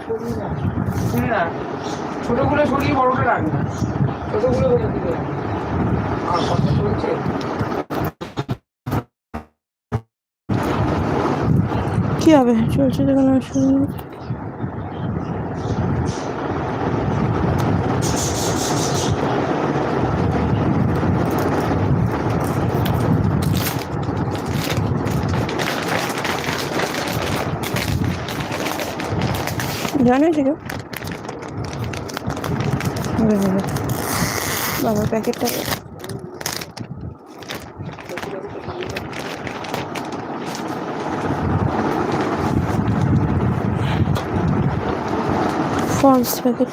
শুনে সরিয়ে বড়টা রাখ না। ছোটোগুলো আর কথা চলছে? কি হবে? চলছে তো কোনো জানো হয়েছে কেউ হবে, হবে। বাবা প্যাকেটটা ফলস প্যাকেট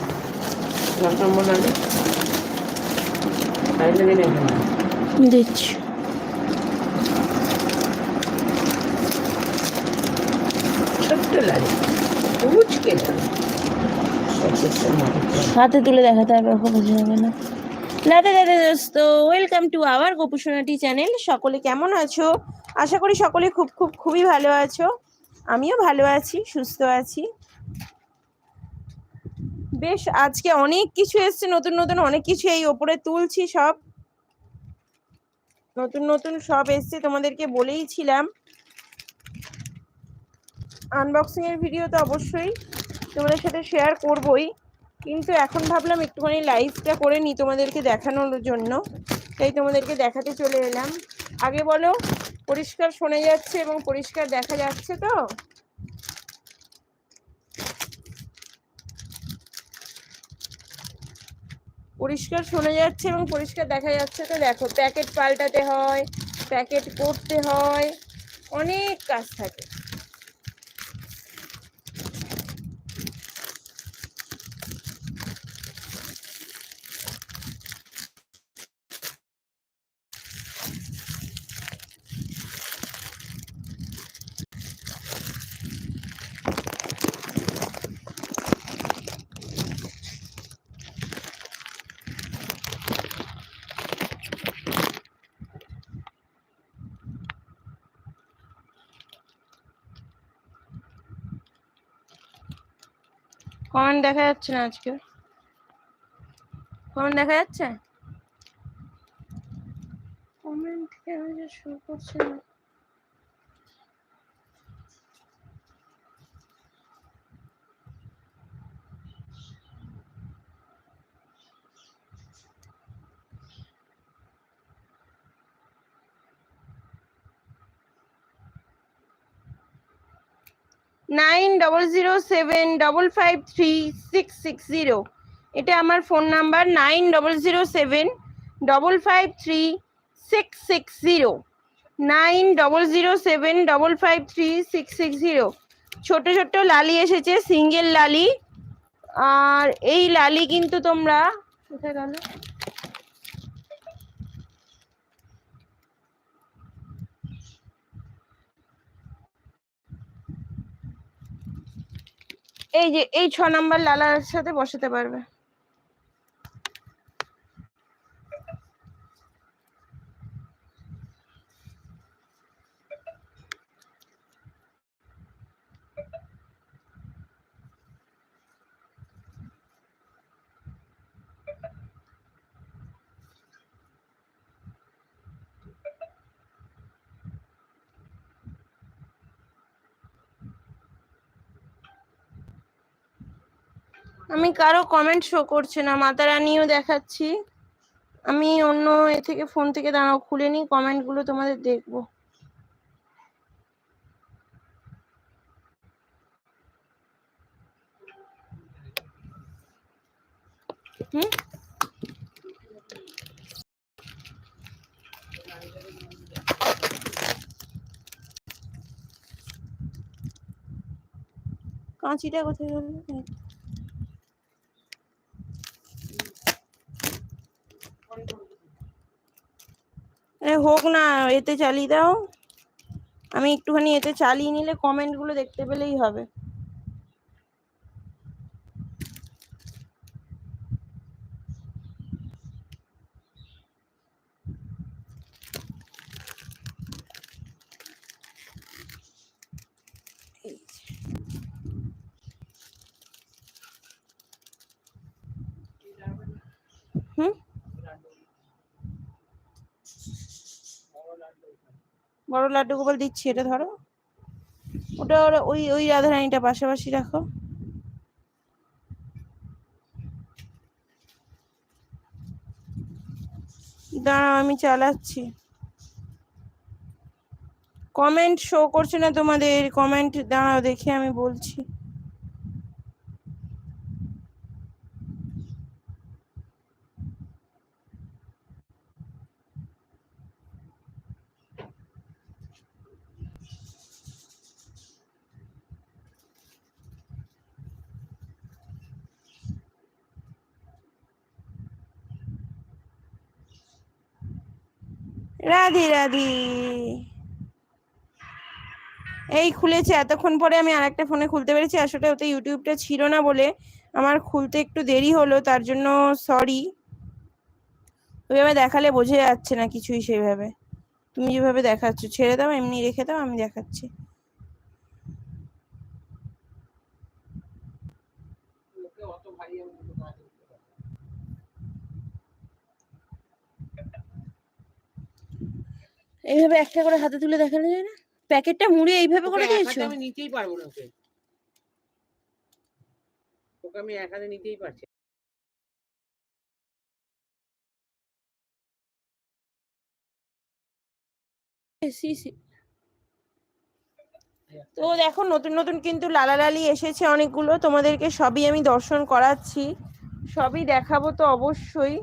দিচ্ছি। ছোট্ট লাগে। হাতে তুলে দেখাতে হবে ওকে বোঝা যাবে না। রাধে রাধে দোস্ত welcome to our Gopusonati channel সকলে কেমন আছো? আশা করি সকলে খুব খুব, খুবই ভালো আছো। আমিও ভালো আছি, সুস্থ আছি। বেশ, আজকে অনেক কিছু এসছে, নতুন নতুন অনেক কিছু এই ওপরে তুলছি সব। নতুন নতুন সব এসছে, তোমাদেরকে বলেইছিলাম। আনবক্সিং এর ভিডিও তো অবশ্যই তোমাদের সাথে শেয়ার করবই। কিন্তু এখন ভাবলাম একটুখানি লাইভটা করে নিই তোমাদেরকে দেখানোর জন্য। তাই তোমাদেরকে দেখাতে চলে এলাম। আগে বলো, পরিষ্কার শোনা যাচ্ছে এবং পরিষ্কার দেখা যাচ্ছে তো? পরিষ্কার শোনা যাচ্ছে এবং পরিষ্কার দেখা যাচ্ছে তো দেখো প্যাকেট পাল্টাতে হয় প্যাকেট করতে হয়, অনেক কাজ থাকে। কমেন্ট দেখা যাচ্ছে না আজকে। কমেন্ট দেখা যাচ্ছে? কমেন্ট কেন যে শুরু করছে না? Nine double zero seven double five three six six zero. এটা আমার phone number, nine double zero seven double five three six six zero. Nine double zero seven double five three six six zero. ছোটো ছোট্ট লালি এসেছে, single লালি। আর এই লালি কিন্তু তোমরা, কোথায় গেল? এই যে এই ছ নাম্বার লালার সাথে বসাতে পারবে। আমি কারও কমেন্ট শো করছে না, মাতা রানিও দেখাচ্ছি। আমি অন্য এ থেকে ফোন থেকে দাঁড়াও, খুলে নিই কমেন্টগুলো তোমাদের দেখব। হুম? কাঁচিটা কোথায় গেল এই তো। আরে হোক না এতে চালিয়ে দাও। আমি একটুখানি এতে চালিয়ে নিলে কমেন্টগুলো দেখতে পেলেই হবে। বড় লাড্ডু গোপাল দিচ্ছি, এটা ধরো। ওটা ওরা ওই ওই রাধারানীটা পাশাপাশি রাখো। দাঁড়াও, আমি চালাচ্ছি। কমেন্ট শো করছে না তোমাদের কমেন্ট দাঁড়াও, দেখে আমি বলছি। রাধে, রাধি। এই খুলেছে। এতক্ষণ পরে আমি আরেকটা ফোনে খুলতে পেরেছি। আসলে ওতে ইউটিউবটা ছিল না বলে আমার খুলতে একটু দেরি হলো, তার জন্য সরি ওইভাবে দেখালে বোঝা যাচ্ছে না কিছুই সেভাবে। তুমি যেভাবে দেখাচ্ছ, ছেড়ে দাও, এমনি রেখে দাও, আমি দেখাচ্ছি। ভারী আমি দুটো কাজ করতে পারি না। এইভাবে একটা করে হাতে তুলে দেখানো যায় না? প্যাকেটটা মুড়ে এইভাবে করে দিয়েছ? আমি নিতেই পারব না ওকে। ওকে আমি এক হাতে নিতেই পারছি। না। সি সি। তো দেখো নতুন নতুন কিন্তু লালা লালি এসেছে অনেকগুলো। তোমাদেরকে সবই আমি দর্শন করাচ্ছি। সবই দেখাবো তো অবশ্যই।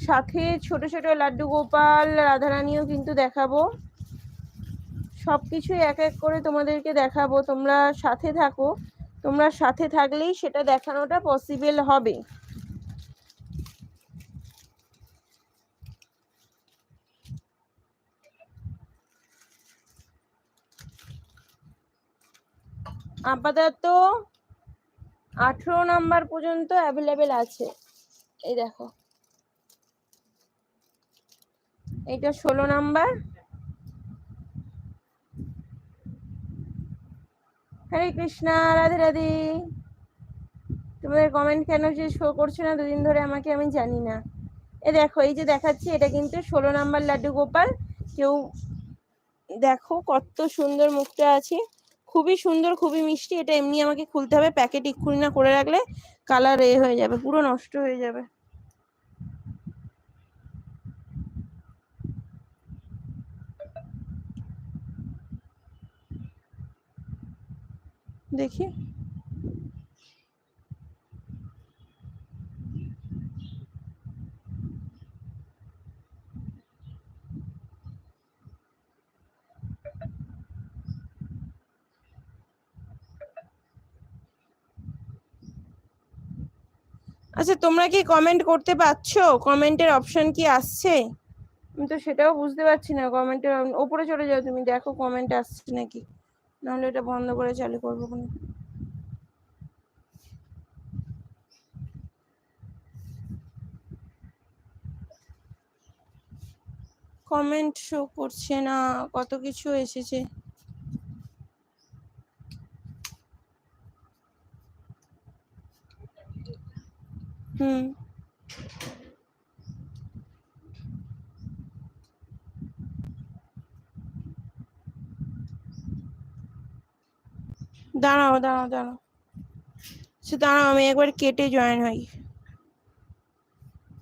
সাথে ছোট ছোট লাড্ডু গোপাল, রাধারানীও কিন্তু দেখাবো। সব কিছুই এক এক করে তোমাদেরকে দেখাবো। তোমরা সাথে থাকো। তোমরা সাথে থাকলেই সেটা দেখানোটা পসিবল হবে। আপাতত আঠেরো নাম্বার পর্যন্ত অ্যাভেলেবেল আছে। এই দেখো। এইটা ষোলো নাম্বার। হরে কৃষ্ণা, রাধে রাধে। তোমাদের কমেন্ট কেন যে শো করছে না? দুদিন ধরে আমাকে আমি জানি না। এ দেখো, এই যে দেখাচ্ছি, এটা কিন্তু ষোলো নাম্বার লাড্ডু গোপাল। কেউ দেখো কত সুন্দর মুখটা আছে। খুবই সুন্দর, খুবই মিষ্টি। এটা এমনি আমাকে খুলতে হবে। প্যাকেট এক্ষুনি না করে রাখলে কালার এ হয়ে যাবে, পুরো নষ্ট হয়ে যাবে। দেখি। আচ্ছা তোমরা কি কমেন্ট করতে পারছ? কমেন্টের অপশন কি আসছে? আমি তো সেটাও বুঝতে পারছি না। কমেন্টের ওপরে চলে যাও, তুমি দেখো কমেন্ট আসছে নাকি। নাহলে এটা বন্ধ করে চালু করব কোনো। কমেন্ট শো করছে না, কত কিছু এসেছে। হুম। দাঁড়াও দাঁড়াও দাঁড়াও। সে দাঁড়াও আমি একবার কেটে জয়েন হই।